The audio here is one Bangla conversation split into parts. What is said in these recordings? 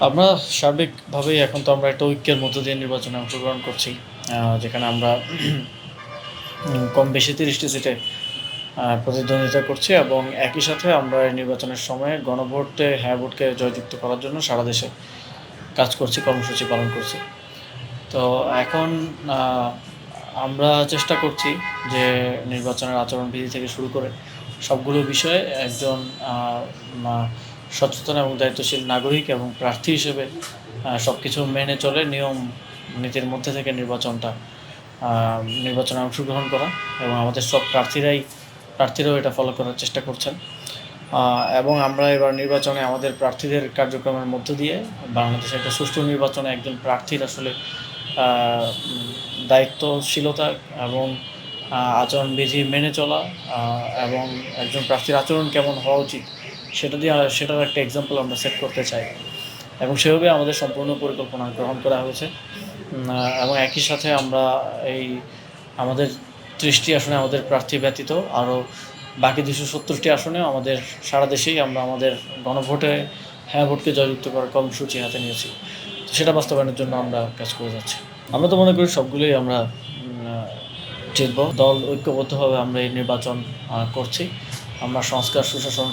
আমরা সার্বিকভাবেই এখন তো আমরা একটা ঐক্যের মধ্য দিয়ে নির্বাচনে অংশগ্রহণ করছি যেখানে আমরা কম বেশি তিরিশটি সিটে প্রতিদ্বন্দ্বিতা করছি এবং একই সাথে আমরা নির্বাচনের সময় গণভোটে হ্যাঁ ভোটকে জয়যুক্ত করার জন্য সারা দেশে কাজ করছি, কর্মসূচি পালন করছি। তো এখন আমরা চেষ্টা করছি যে নির্বাচনের আচরণবিধি থেকে শুরু করে সবগুলো বিষয়ে একজন সচেতন এবং দায়িত্বশীল নাগরিক এবং প্রার্থী হিসেবে সব কিছু মেনে চলে নিয়ম নীতির মধ্যে থেকে নির্বাচনটা নির্বাচনে অংশগ্রহণ করা এবং আমাদের সব প্রার্থীরাই, প্রার্থীরাও এটা ফলো করার চেষ্টা করছেন। এবং আমরা এবার নির্বাচনে আমাদের প্রার্থীদের কার্যক্রমের মধ্য দিয়ে বাংলাদেশে একটা সুষ্ঠু নির্বাচনে একজন প্রার্থীর আসলে দায়িত্বশীলতা এবং আচরণবিধি মেনে চলা এবং একজন প্রার্থীর আচরণ কেমন হওয়া উচিত সেটা দিয়ে সেটার একটা এক্সাম্পল আমরা সেট করতে চাই। এবং সেভাবে আমাদের সম্পূর্ণ পরিকল্পনা গ্রহণ করা হয়েছে। এবং একই সাথে আমরা এই আমাদের ত্রিশটি আসনে আমাদের প্রার্থী ব্যতীত আরও বাকি দুশো সত্তরটি আসনেও আমাদের সারা দেশেই আমরা আমাদের গণভোটে হ্যাঁ ভোটকে জয়যুক্ত করার কর্মসূচি হাতে নিয়েছি। তো সেটা বাস্তবায়নের জন্য আমরা কাজ করে যাচ্ছি। আমরা তো মনে করি সবগুলোই আমরা জিতব। দল ঐক্যবদ্ধভাবে আমরা এই নির্বাচন করছি। আমরা সংস্কার সুশাসন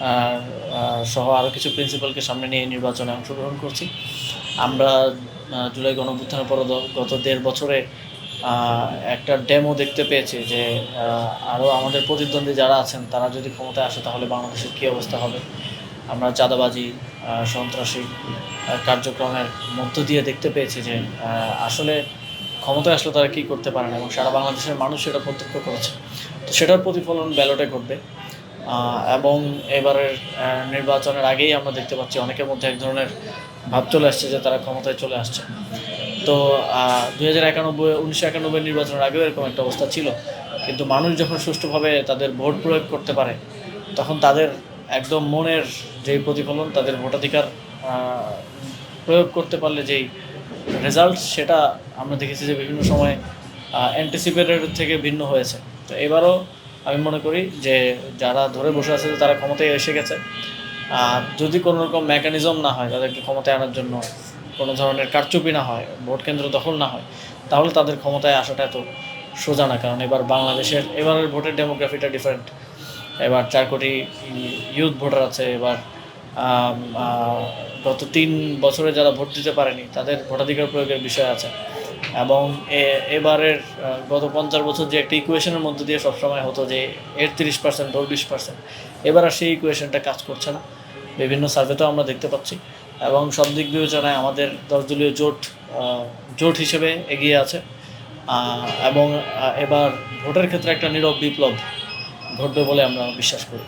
আহ, সহ আরও কিছু প্রিন্সিপালকে সামনে নিয়ে নির্বাচনে অংশগ্রহণ করছি। আমরা জুলাই গণঅভ্যুত্থানের পর গত দেড় বছরে একটা ডেমো দেখতে পেয়েছি যে আরও আমাদের প্রতিদ্বন্দ্বী যারা আছেন তারা যদি ক্ষমতায় আসে তাহলে বাংলাদেশের কী অবস্থা হবে? আমরা চাঁদাবাজি সন্ত্রাসী কার্যক্রমের মধ্য দিয়ে দেখতে পেয়েছি যে আসলে ক্ষমতায় আসলে তারা কী করতে পারে না, এবং সারা বাংলাদেশের মানুষ সেটা প্রত্যক্ষ করেছে। তো সেটার প্রতিফলন ব্যালটে ঘটবে। এবং এবারের নির্বাচনের আগেই আমরা দেখতে পাচ্ছি অনেকের মধ্যে এক ধরনের ভাব চলে আসছে যে তারা ক্ষমতায় চলে আসছে। তো দুই হাজার একানব্বই, উনিশশো একানব্বই নির্বাচনের আগেও এরকম একটা অবস্থা ছিল। কিন্তু মানুষ যখন সুষ্ঠুভাবে তাদের ভোট প্রয়োগ করতে পারে, তখন তাদের একদম মনের যেই প্রতিফলন, তাদের ভোটাধিকার প্রয়োগ করতে পারলে যেই রেজাল্ট সেটা আমরা দেখেছি যে বিভিন্ন সময় অ্যান্টিসিপেটেড থেকে ভিন্ন হয়েছে। তো এবারও আমি মনে করি যে যারা ধরে বসে আছে তারা ক্ষমতায় এসে গেছে। আর যদি কোনো রকম মেকানিজম না হয়, তাদেরকে ক্ষমতায় আনার জন্য কোনো ধরনের কারচুপি না হয়, ভোট কেন্দ্র দখল না হয়, তাহলে তাদের ক্ষমতায় আসাটা এত সোজা না। কারণ এবার বাংলাদেশের, এবারের ভোটের ডেমোগ্রাফিটা ডিফারেন্ট এবার চার কোটি ইউথ ভোটার আছে, এবার গত তিন বছরে যারা ভোট দিতে পারেনি, তাদের ভোটাধিকার প্রয়োগের বিষয় আছে। এবং এবারের গত পঞ্চাশ বছর যে একটা ইকুয়েশনের মধ্যে দিয়ে সবসময় হতো যে এর তিরিশ পার্সেন্ট বিশ পার্সেন্ট এবার আর সেই ইকুয়েশনটা কাজ করছে না। বিভিন্ন সার্ভেতেও আমরা দেখতে পাচ্ছি। এবং সব দিক বিবেচনায় আমাদের দশদলীয় জোট জোট হিসেবে এগিয়ে আছে। এবং এবার ভোটের ক্ষেত্রে একটা নীরব বিপ্লব ঘটবে বলে আমরা বিশ্বাস করি।